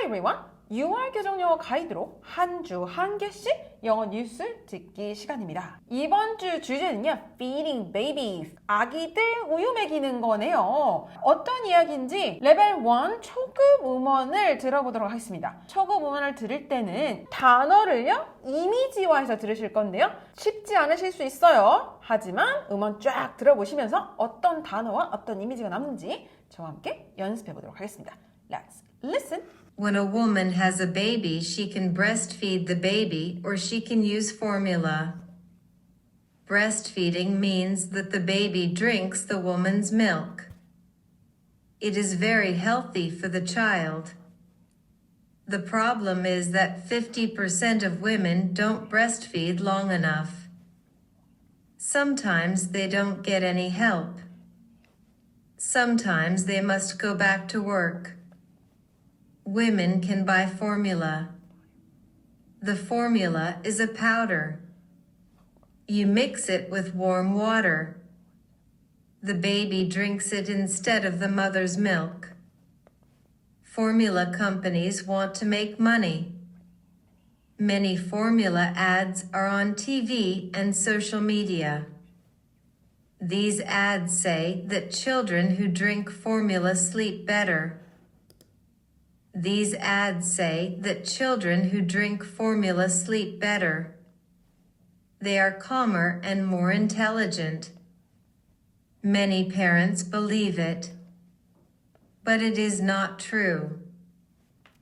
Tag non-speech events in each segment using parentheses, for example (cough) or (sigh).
Hello everyone. 6월 교정 영어 가이드로 한 주 한 개씩 영어 뉴스 듣기 시간입니다. 이번 주 주제는요. Feeding babies. 아기들 우유 먹이는 거네요. 어떤 이야기인지 레벨 1 초급 음원을 들어보도록 하겠습니다. 초급 음원을 들을 때는 단어를요. 이미지화해서 들으실 건데요. 쉽지 않으실 수 있어요. 하지만 음원 쫙 들어보시면서 어떤 단어와 어떤 이미지가 남는지 저와 함께 연습해 보도록 하겠습니다. Let's listen. When a woman has a baby, she can breastfeed the baby or she can use formula. Breastfeeding means that the baby drinks the woman's milk. It is very healthy for the child. The problem is that 50% of women don't breastfeed long enough. Sometimes they don't get any help. Sometimes they must go back to work. Women can buy formula. The formula is a powder. You mix it with warm water. The baby drinks it instead of the mother's milk. Formula companies want to make money. Many formula ads are on TV and social media. These ads say that children who drink formula sleep better. These ads say that children who drink formula sleep better. They are calmer and more intelligent. Many parents believe it. But it is not true.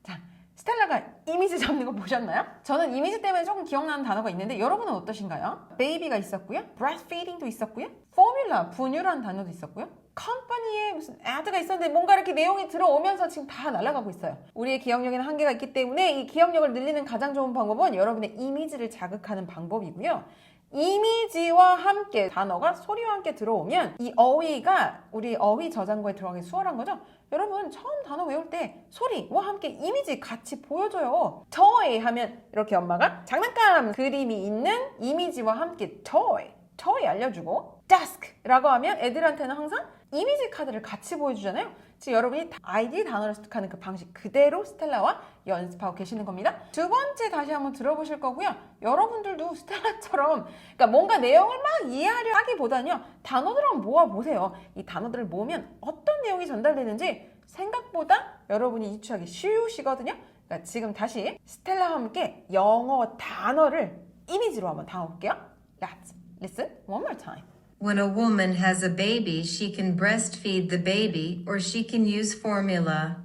자, 스텔라가 이미지 잡는 거 보셨나요? 저는 이미지 때문에 조금 기억나는 단어가 있는데 여러분은 어떠신가요? 베이비가 있었고요. breastfeeding도 있었고요. 포뮬라, 분유라는 단어도 있었고요. 컴퍼니에 무슨 애드가 있었는데 뭔가 이렇게 내용이 들어오면서 지금 다 날아가고 있어요. 우리의 기억력에는 한계가 있기 때문에 이 기억력을 늘리는 가장 좋은 방법은 여러분의 이미지를 자극하는 방법이고요. 이미지와 함께 단어가 소리와 함께 들어오면 이 어휘가 우리 어휘 저장고에 들어가기 수월한 거죠. 여러분 처음 단어 외울 때 소리와 함께 이미지 같이 보여줘요. toy 하면 이렇게 엄마가 장난감 그림이 있는 이미지와 함께 toy, toy 알려주고 desk라고 하면 애들한테는 항상 이미지 카드를 같이 보여주잖아요. 지금 여러분이 아이디 단어를 습득하는 그 방식 그대로 스텔라와 연습하고 계시는 겁니다. 두 번째 다시 한번 들어보실 거고요. 여러분들도 스텔라처럼 그러니까 뭔가 내용을 막 이해하려 하기보다는요. 단어들을 한번 모아 보세요. 이 단어들을 모으면 어떤 내용이 전달되는지 생각보다 여러분이 유추하기 쉬우시거든요. 그러니까 지금 다시 스텔라와 함께 영어 단어를 이미지로 한번 담아볼게요. Let's listen one more time. When a woman has a baby, she can breastfeed the baby or she can use formula.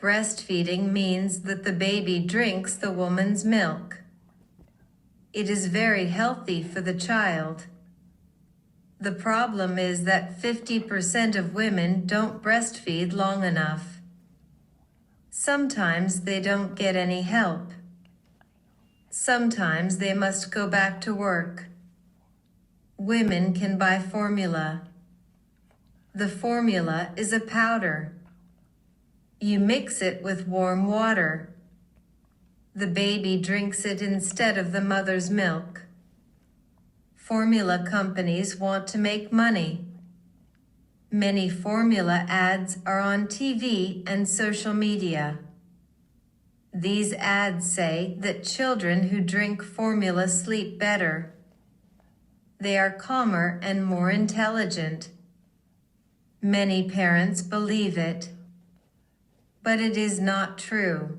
Breastfeeding means that the baby drinks the woman's milk. It is very healthy for the child. The problem is that 50% of women don't breastfeed long enough. Sometimes they don't get any help. Sometimes they must go back to work. Women can buy formula. The formula is a powder. You mix it with warm water. The baby drinks it instead of the mother's milk. Formula companies want to make money. Many formula ads are on TV and social media. These ads say that children who drink formula sleep better. They are calmer and more intelligent. Many parents believe it. But it is not true.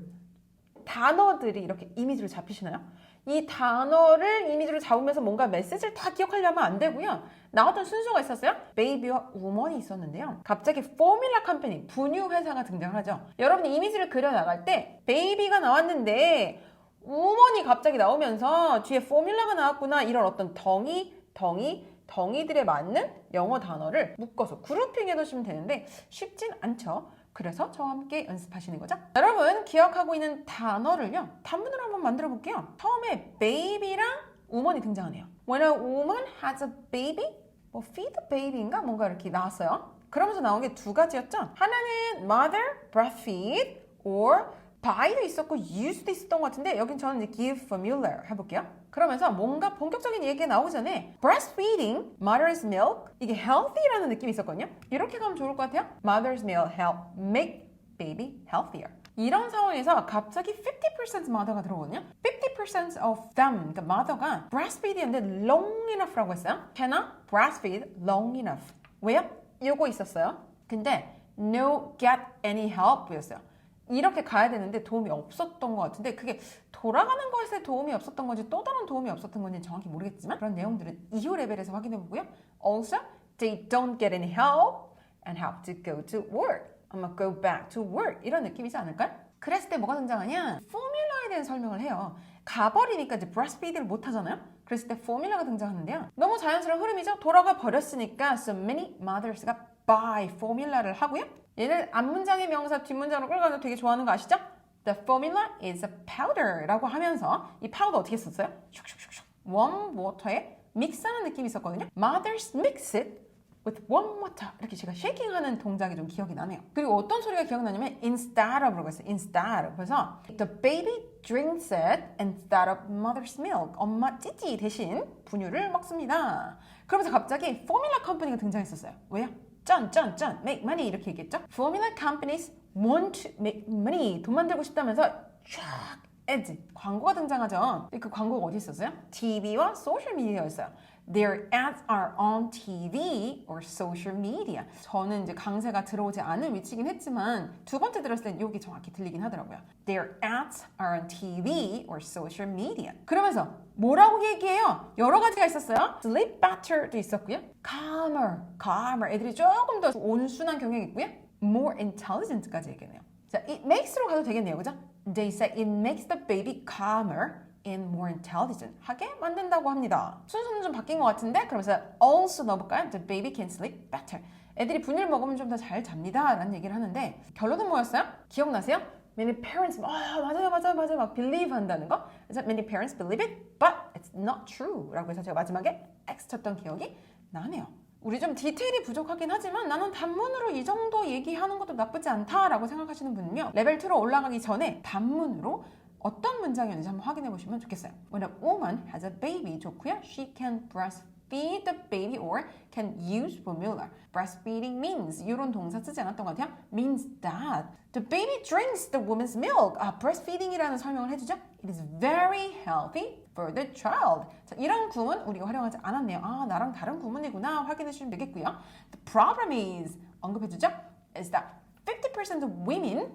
단어들이 이렇게 이미지로 잡히시나요? 이 단어를 이미지로 잡으면서 뭔가 메시지를 다 기억하려면 안 되고요. 나왔던 순서가 있었어요. 베이비와 우먼이 있었는데요. 갑자기 포뮬라 컴퍼니, 분유 회사가 등장하죠. 여러분이 이미지를 그려나갈 때 베이비가 나왔는데 우먼이 갑자기 나오면서 뒤에 포뮬라가 나왔구나 이런 어떤 덩이, 덩이, 덩이들에 맞는 영어 단어를 묶어서 그룹핑해 놓으시면 되는데 쉽진 않죠. 그래서 저와 함께 연습하시는 거죠. 여러분 기억하고 있는 단어를요. 단문으로 한번 만들어 볼게요. 처음에 baby랑 woman이 등장하네요. When a woman has a baby, 뭐 feed the baby인가 뭔가 이렇게 나왔어요. 그러면서 나온 게 두 가지였죠. 하나는 mother, breastfeed, or buy도 있었고 use도 있었던 것 같은데 여긴 저는 이제 give familiar 해볼게요. 그러면서 뭔가 본격적인 얘기가 나오기 전에 breastfeeding, mother's milk 이게 healthy라는 느낌이 있었거든요. 이렇게 가면 좋을 것 같아요. Mother's milk help make baby healthier. 이런 상황에서 갑자기 50% mother가 들어오거든요. 50% of them, 그러니까 mother가 breastfeed인데 long enough라고 했어요. cannot breastfeed long enough. 왜요? 요거 있었어요. 근데 no get any help였어요. 이렇게 가야 되는데 도움이 없었던 것 같은데 그게 돌아가는 것에 도움이 없었던 건지 또 다른 도움이 없었던 건지 정확히 모르겠지만 그런 내용들은 이후 레벨에서 확인해 보고요. Also, they don't get any help and have to go to work. 아마 go back to work 이런 느낌이지 않을까요? 그랬을 때 뭐가 등장하냐? 포뮬러에 대한 설명을 해요. 가버리니까 이제 breastfeed를 못 하잖아요. 그랬을 때 포뮬러가 등장하는데요. 너무 자연스러운 흐름이죠. 돌아가 버렸으니까 so many mothers가 by 포뮬러를 하고요. 얘를 앞문장의 명사 뒷문장으로 끌어가서 되게 좋아하는 거 아시죠? The formula is a powder라고 하면서 이 파우더 어떻게 썼어요? 슉슉슉슉 warm water에 믹스하는 느낌이 있었거든요. Mothers mix it with warm water 이렇게 제가 쉐이킹 하는 동작이 좀 기억이 나네요. 그리고 어떤 소리가 기억나냐면 instead of라고 했어요. instead. 그래서 the baby drinks it instead of mother's milk. 엄마 찌찌 대신 분유를 먹습니다. 그러면서 갑자기 포뮬라 컴퍼니가 등장했었어요. 왜요? 짠, 짠, 짠, make money 이렇게 얘기했죠. Formula companies want to make money. 돈 만들고 싶다면서 쫙 ads 광고가 등장하죠. 그 광고가 어디 있었어요? TV와 소셜 미디어였어요. Their ads are on TV or social media. 저는 이제 강세가 들어오지 않은 위치긴 했지만 두 번째 들었을 땐 여기 정확히 들리긴 하더라고요. Their ads are on TV or social media. 그러면서 뭐라고 얘기해요? 여러 가지가 있었어요. Sleep better도 있었고요. Calmer, calmer. 애들이 조금 더 온순한 경향이 있고요. More intelligent까지 얘기해요. 자, it makes로 가도 되겠네요, 그죠? They say it makes the baby calmer and more intelligent 하게 만든다고 합니다. 순서는 좀 바뀐 것 같은데 그러면서 also 넣어볼까요? The baby can sleep better. 애들이 분유를 먹으면 좀 더 잘 잡니다 라는 얘기를 하는데 결론은 뭐였어요? 기억나세요? Many parents 아 맞아요 맞아요 맞아요 막 believe 한다는 거 그래서 many parents believe it but it's not true 라고 해서 제가 마지막에 X 쳤던 기억이 나네요 우리 좀 디테일이 부족하긴 하지만 나는 단문으로 이 정도 얘기하는 것도 나쁘지 않다라고 생각하시는 분은요 레벨 2로 올라가기 전에 단문으로 어떤 문장이었는지 한번 확인해 보시면 좋겠어요. When a woman has a baby 좋고요. She can breastfeed the baby or can use formula. Breastfeeding means 이런 동사 쓰지 않았던 것 같아요. Means that the baby drinks the woman's milk. 아, breastfeeding이라는 설명을 해주죠. It is very healthy for the child. 자, 이런 구문 우리가 활용하지 않았네요. 아, 나랑 다른 구문이구나 확인해 주시면 되겠고요. The problem is 언급해 주죠. Is that 50% of women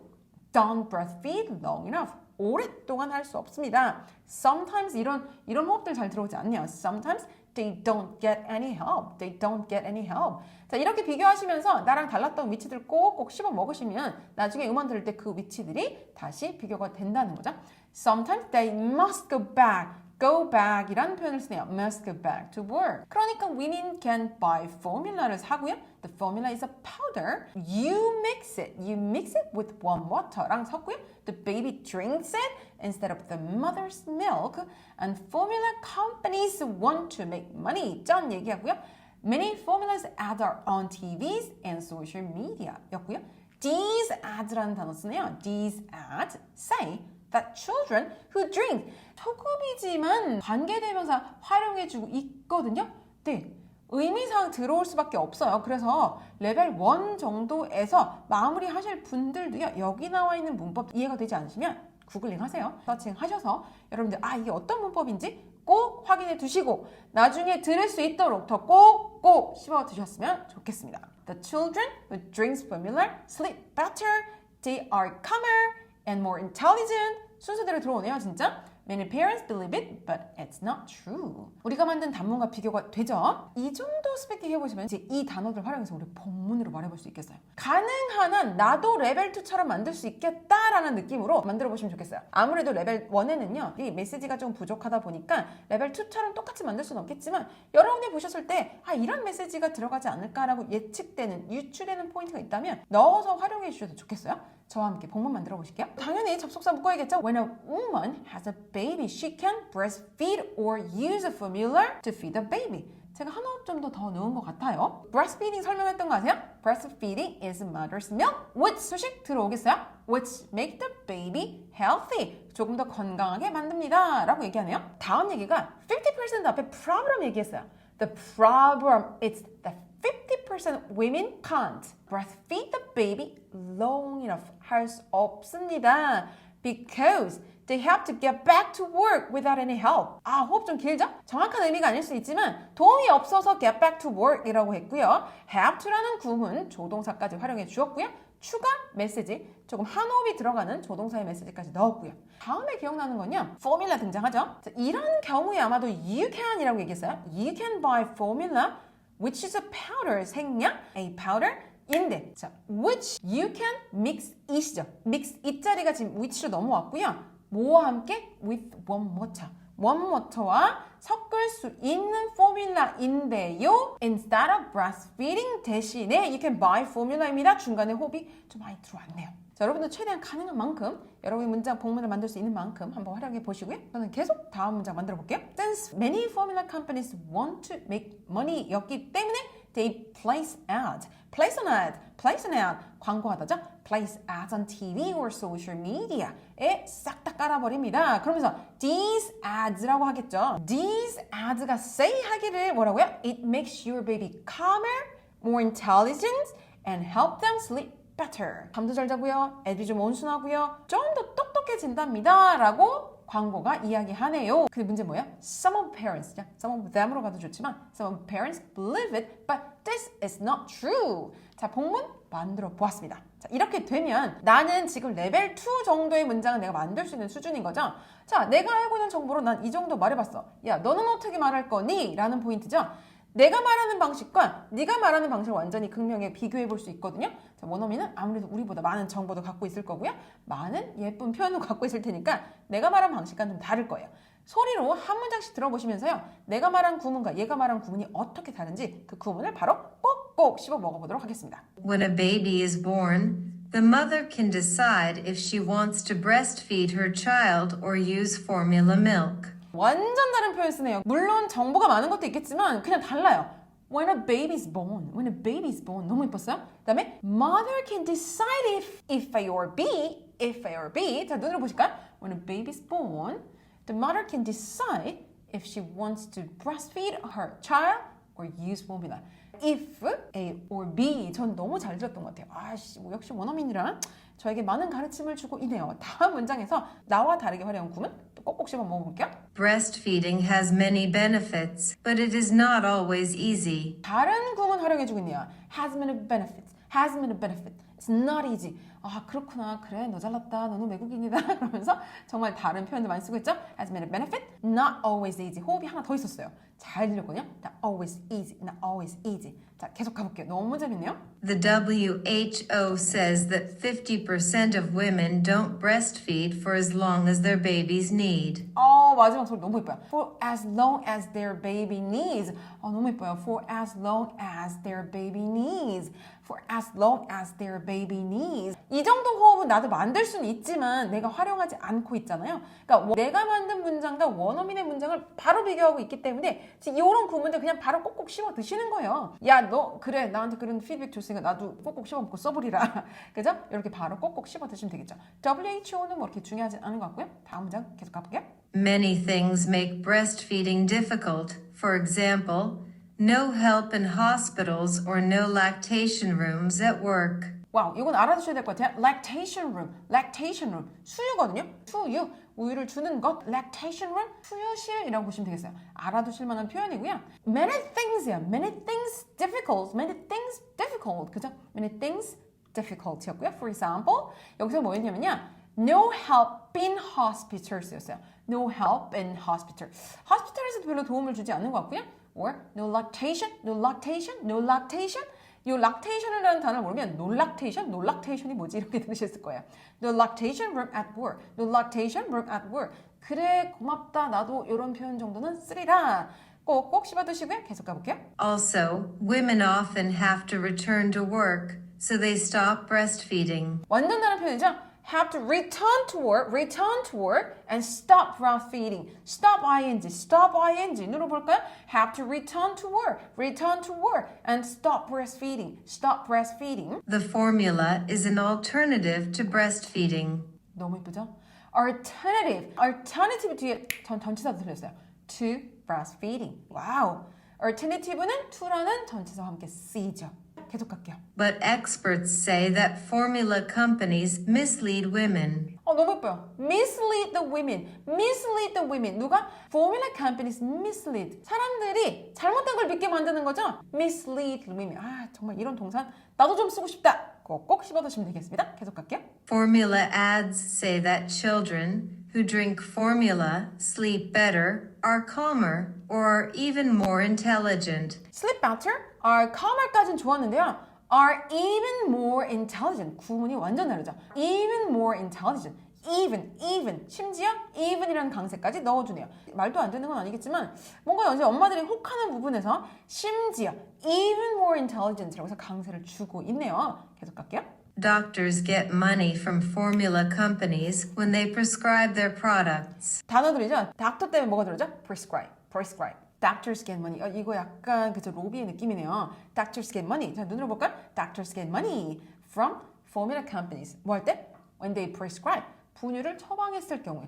don't breastfeed long enough. 오랫동안 할 수 없습니다. Sometimes 이런 이런 호흡들 잘 들어오지 않네요. Sometimes they don't get any help. They don't get any help. 자 이렇게 비교하시면서 나랑 달랐던 위치들 꼭꼭 씹어 먹으시면 나중에 음원 들을 때 그 위치들이 다시 비교가 된다는 거죠. Sometimes they must go back. go back 이라는 표현을 쓰네요. must go back to work. 그러니까 women can buy formula를 사고요. The formula is a powder. You mix it. You mix it with warm water랑 섞고요. The baby drinks it instead of the mother's milk. And formula companies want to make money. 짠 얘기하고요. Many formulas ads are on TVs and social media 였고요. These ads라는 단어 쓰네요. These ads say that children who drink 소급이지만 관계대명사 활용해주고 있거든요. 네. 의미상 들어올 수밖에 없어요. 그래서 레벨 1 정도에서 마무리 하실 분들도요. 여기 나와 있는 문법 이해가 되지 않으시면 구글링 하세요. 서칭 하셔서 여러분들 아 이게 어떤 문법인지 꼭 확인해 두시고 나중에 들을 수 있도록 더 꼭꼭 씹어 드셨으면 좋겠습니다. The children who drinks formula sleep better. They are calmer and more intelligent. 순서대로 들어오네요, 진짜. Many parents believe it, but it's not true. 우리가 만든 단문과 비교가 되죠? 이 정도 스펙팅 해보시면 이제 이 단어들 활용해서 우리 본문으로 말해볼 수 있겠어요. 가능한 한 나도 레벨 2처럼 만들 수 있겠다라는 느낌으로 만들어 보시면 좋겠어요. 아무래도 레벨 1에는요, 이 메시지가 좀 부족하다 보니까 레벨 2처럼 똑같이 만들 수는 없겠지만 여러분이 보셨을 때, 아, 이런 메시지가 들어가지 않을까라고 예측되는, 유추되는 포인트가 있다면 넣어서 활용해 주셔도 좋겠어요. 저와 함께 본문 만들어 보실게요. 당연히 접속사 묶어야겠죠. When a woman has a baby, she can breastfeed or use a formula to feed the baby. 제가 한 호흡 좀더 더 넣은 것 같아요. breastfeeding 설명했던 거 아세요? breastfeeding is mother's milk. which 소식 들어오겠어요? which make the baby healthy. 조금 더 건강하게 만듭니다. 라고 얘기하네요. 다음 얘기가 50% 앞에 problem 얘기했어요. The problem is that 50% women can't breastfeed the baby long enough 할 수 없습니다. Because they have to get back to work without any help. 아, 호흡 좀 길죠? 정확한 의미가 아닐 수 있지만 도움이 없어서 get back to work이라고 했고요. have to라는 구문 조동사까지 활용해 주었고요. 추가 메시지 조금 한 호흡이 들어가는 조동사의 메시지까지 넣었고요. 다음에 기억나는 건요. formula 등장하죠. 자, 이런 경우에 아마도 you can이라고 얘기했어요. You can buy formula which is a powder 생략 a powder 인데 자 which you can mix it이죠. mix it 자리가 지금 which로 넘어왔고요. 뭐와 함께 with one water. one water와 섞을 수 있는 포뮬라인데요. Instead of breastfeeding 대신에 you can buy formula입니다. 중간에 호흡이 좀 많이 들어왔네요. 자, 여러분들 최대한 가능한 만큼 여러분이 문장 복문을 만들 수 있는 만큼 한번 활용해 보시고요. 저는 계속 다음 문장 만들어 볼게요. Since many formula companies want to make money였기 때문에 they place ads. place an ad, place an ad 광고하다죠. place ads on TV or social media에 싹 다 깔아버립니다. 그러면서 these ads라고 하겠죠. these ads가 say 하기를 뭐라고요? It makes your baby calmer, more intelligent, and help them sleep better. 잠도 잘 자고요. 애들이 좀 온순하고요. 좀 더 똑똑해진답니다. 라고 광고가 이야기하네요. 근데 문제 뭐예요? Some of parents, some of them으로 가도 좋지만 some of parents believe it, but this is not true. 자, 본문 만들어 보았습니다. 자, 이렇게 되면 나는 지금 레벨 2 정도의 문장을 내가 만들 수 있는 수준인 거죠. 자, 내가 알고 있는 정보로 난 이 정도 말해봤어. 야, 너는 어떻게 말할 거니? 라는 포인트죠. 내가 말하는 방식과 네가 말하는 방식을 완전히 극명하게 비교해 볼 수 있거든요. 자, 원어민은 아무래도 우리보다 많은 정보도 갖고 있을 거고요. 많은 예쁜 표현도 갖고 있을 테니까 내가 말한 방식과는 좀 다를 거예요. 소리로 한 문장씩 들어보시면서요. 내가 말한 구문과 얘가 말한 구문이 어떻게 다른지 그 구문을 바로 꼭꼭 씹어 먹어보도록 하겠습니다. When a baby is born, the mother can decide if she wants to breastfeed her child or use formula milk. 완전 다른 표현 쓰네요. 물론 정보가 많은 것도 있겠지만 그냥 달라요. When a baby is born, when a baby is born 너무 예뻤어요. 그다음에 mother can decide if if A or B, if A or B. 자 눈으로 보실까요? When a baby is born, the mother can decide if she wants to breastfeed her child or use formula. If A or B 전 너무 잘 들었던 것 같아요. 아씨 뭐 역시 원어민이라 저에게 많은 가르침을 주고 있네요. 다음 문장에서 나와 다르게 활용한 구문 또 꼭꼭 씹어 먹어볼게요. Breastfeeding has many benefits, but it is not always easy. 다른 구문 활용해주고 있네요. Has many benefits. Has many benefits. It's not easy. 아 그렇구나. 그래 너 잘났다. 너는 외국인이다. (laughs) 그러면서 정말 다른 표현도 많이 쓰고 있죠. Has many benefits. Not always easy. 호흡이 하나 더 있었어요. 잘 들렸거든요. Not always easy. Not always easy. 자 계속 가볼게요. 너무 재밌네요. The WHO says that 50% of women don't breastfeed for as long as their babies need. 어 마지막 소리 너무 예뻐요. For as long as their baby needs. 어 너무 예뻐요. For as long as their baby needs. For as long as their baby needs. 이 정도 호흡은 나도 만들 수는 있지만 내가 활용하지 않고 있잖아요. 그러니까 워- 내가 만든 문장과 원어민의 문장을 바로 비교하고 있기 때문에 이런 구문들 그냥 바로 꼭꼭 씹어 드시는 거예요. 야 너 그래 나한테 그런 피드백 줬으니까 나도 꼭꼭 씹어 먹고 써버리라. (laughs) 그죠? 이렇게 바로 꼭꼭 씹어 드시면 되겠죠. WHO는 뭐 이렇게 중요하지 않은 것 같고요. 다음 문장 계속 가볼게요. Many things make breastfeeding difficult. For example, no help in hospitals or no lactation rooms at work. 와우, 이건 알아두셔야 될 것 같아요. lactation room, lactation room. 수유거든요. 수유, 우유를 주는 것. lactation room, 수유실이라고 보시면 되겠어요. 알아두실 만한 표현이고요. many things이야. many things difficult, many things difficult. 그죠? many things difficult였고요. For example, 여기서 뭐였냐면요. No help in hospitals였어요. No help in hospital. hospital에서도 별로 도움을 주지 않는 것 같고요. Or no lactation, no lactation, no lactation. 이 lactation이라는 단어를 모르면 no lactation, no lactation이 뭐지 이렇게 들으셨을 거예요. No lactation room at work, no lactation room at work. 그래 고맙다 나도 이런 표현 정도는 쓰리라. 꼭 꼭 씹어드시고요. 계속 가볼게요. Also, women often have to return to work, so they stop breastfeeding. 완전 다른 표현이죠. Have to return to work, return to work, and stop breastfeeding. Stop ing, stop ing. 눈으로 볼까요? Have to return to work, return to work, and stop breastfeeding. Stop breastfeeding. The formula is an alternative to breastfeeding. 너무 예쁘죠? Alternative. Alternative 뒤에 전 전치사도 들렸어요. To breastfeeding. 와우. Alternative는 to라는 전치사와 함께 쓰이죠. 계속 갈게요. But experts say that formula companies mislead women. 어, 너무 예뻐요. mislead the women. mislead the women. 누가? formula companies mislead. 사람들이 잘못된 걸 믿게 만드는 거죠? mislead women. 아, 정말 이런 동사 나도 좀 쓰고 싶다. 꼭, 꼭 씹어두시면 되겠습니다. 계속 갈게요. Formula ads say that children who drink formula sleep better, are calmer, or are even more intelligent. sleep better, are calmer까지는 좋았는데요. are even more intelligent. 구문이 완전 다르죠. even more intelligent. even, even. 심지어 even이라는 강세까지 넣어주네요. 말도 안 되는 건 아니겠지만 뭔가 요새 엄마들이 혹하는 부분에서 심지어 even more intelligent라고 해서 강세를 주고 있네요. 계속 갈게요. Doctors get money from formula companies when they prescribe their products. 단어들이죠. 닥터 때문에 뭐가 들어죠? prescribe, prescribe. Doctors get money. 어, 이거 약간 그저 로비의 느낌이네요. Doctors get money. 자, 눈으로 볼까요? Doctors get money from formula companies. 뭐 할 때? When they prescribe. 분유를 처방했을 경우에.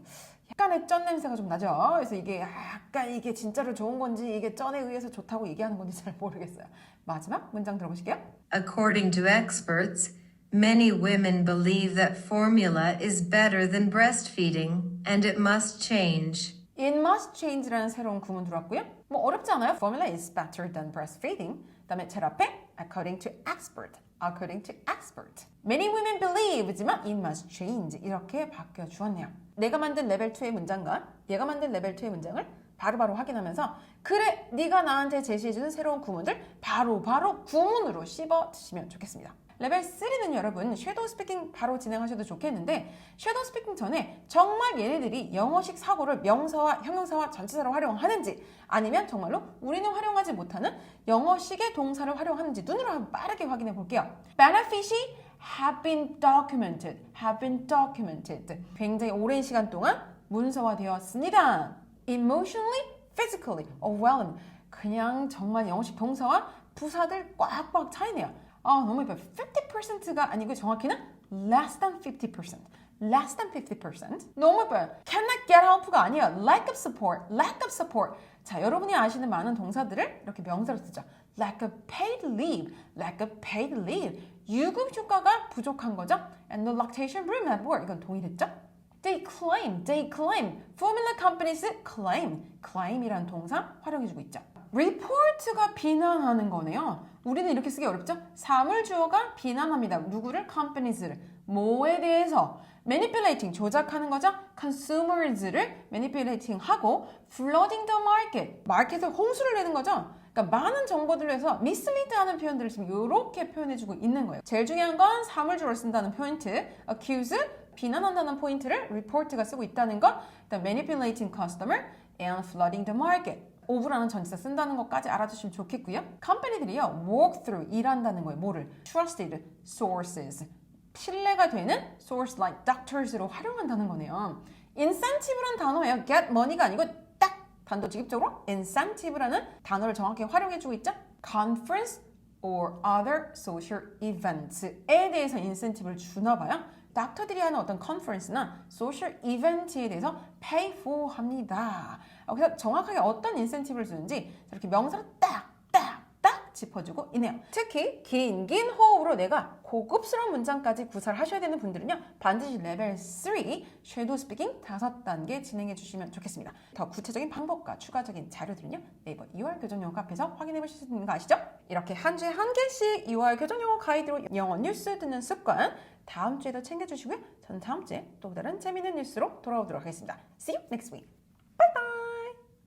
약간의 쩐 냄새가 좀 나죠. 그래서 이게 약간 이게 진짜로 좋은 건지 이게 쩐에 의해서 좋다고 얘기하는 건지 잘 모르겠어요. 마지막 문장 들어보실게요. According to experts, many women believe that formula is better than breastfeeding and it must change. It must change라는 새로운 구문 들어왔고요. 뭐 어렵지 않아요. Formula is better than breastfeeding. 그다음에 제일 앞에 according to expert. According to expert. Many women believe지만 it must change 이렇게 바뀌어 주었네요. 내가 만든 레벨 2의 문장과 얘가 만든 레벨 2의 문장을 바로바로 확인하면서 그래 네가 나한테 제시해주는 새로운 구문들 바로바로 구문으로 씹어 드시면 좋겠습니다. 레벨 3는 여러분 섀도우 스피킹 바로 진행하셔도 좋겠는데 섀도우 스피킹 전에 정말 얘네들이 영어식 사고를 명사와 형용사와 전치사로 활용하는지 아니면 정말로 우리는 활용하지 못하는 영어식의 동사를 활용하는지 눈으로 한번 빠르게 확인해 볼게요. Benefit이 have been documented, have been documented. 굉장히 오랜 시간 동안 문서화되었습니다. Emotionally, physically, overwhelmed. 그냥 정말 영어식 동사와 부사들 꽉꽉 차이네요. 아 너무 예뻐요. 50%가 아니고 정확히는 less than 50%. less than 50%. 너무 예뻐요. cannot get help가 아니에요. lack of support, lack of support. 자, 여러분이 아시는 많은 동사들을 이렇게 명사로 쓰죠. lack of paid leave, lack of paid leave. 유급 휴가가 부족한 거죠. and no lactation room at work. 이건 동일했죠? They claim, they claim. Formula companies claim. claim이란 동사 활용해주고 있죠. report가 비난하는 거네요. 우리는 이렇게 쓰기 어렵죠? 사물 주어가 비난합니다. 누구를? companies를. 뭐에 대해서? manipulating, 조작하는 거죠? consumers를 manipulating 하고 flooding the market, 마켓에 홍수를 내는 거죠? 그러니까 많은 정보들을 해서 mislead하는 표현들을 지금 이렇게 표현해주고 있는 거예요. 제일 중요한 건 사물 주어를 쓴다는 포인트, accuse, 비난한다는 포인트를 report가 쓰고 있다는 것, 그다음 manipulating customer and flooding the market. 오브라는 전치사 쓴다는 것까지 알아주시면 좋겠고요. 컴퍼니들이요, walk through 일한다는 거예요. 뭐를? trusted sources. 신뢰가 되는 source like doctors로 활용한다는 거네요. incentive라는 단어예요. get money가 아니고 딱 단도직입적으로 incentive라는 단어를 정확히 활용해주고 있죠. conference or other social events에 대해서 인센티브를 주나 봐요. 닥터들이 하는 어떤 컨퍼런스나 소셜 이벤트에 대해서 pay for 합니다. 어, 그래서 정확하게 어떤 인센티브를 주는지 저렇게 명사로 딱딱딱 짚어주고 있네요. 특히 긴 긴 호흡으로 내가 고급스러운 문장까지 구사를 하셔야 되는 분들은요. 반드시 레벨 3 섀도우 스피킹 다섯 단계 진행해 주시면 좋겠습니다. 더 구체적인 방법과 추가적인 자료들은요. 네이버 2월 교정영어 카페에서 확인해 보실 수 있는 거 아시죠? 이렇게 한 주에 한 개씩 2월 교정영어 가이드로 영어 뉴스 듣는 습관 다음 주에도 챙겨주시고요. 저는 다음 주에 또 다른 재미있는 뉴스로 돌아오도록 하겠습니다. See you next week.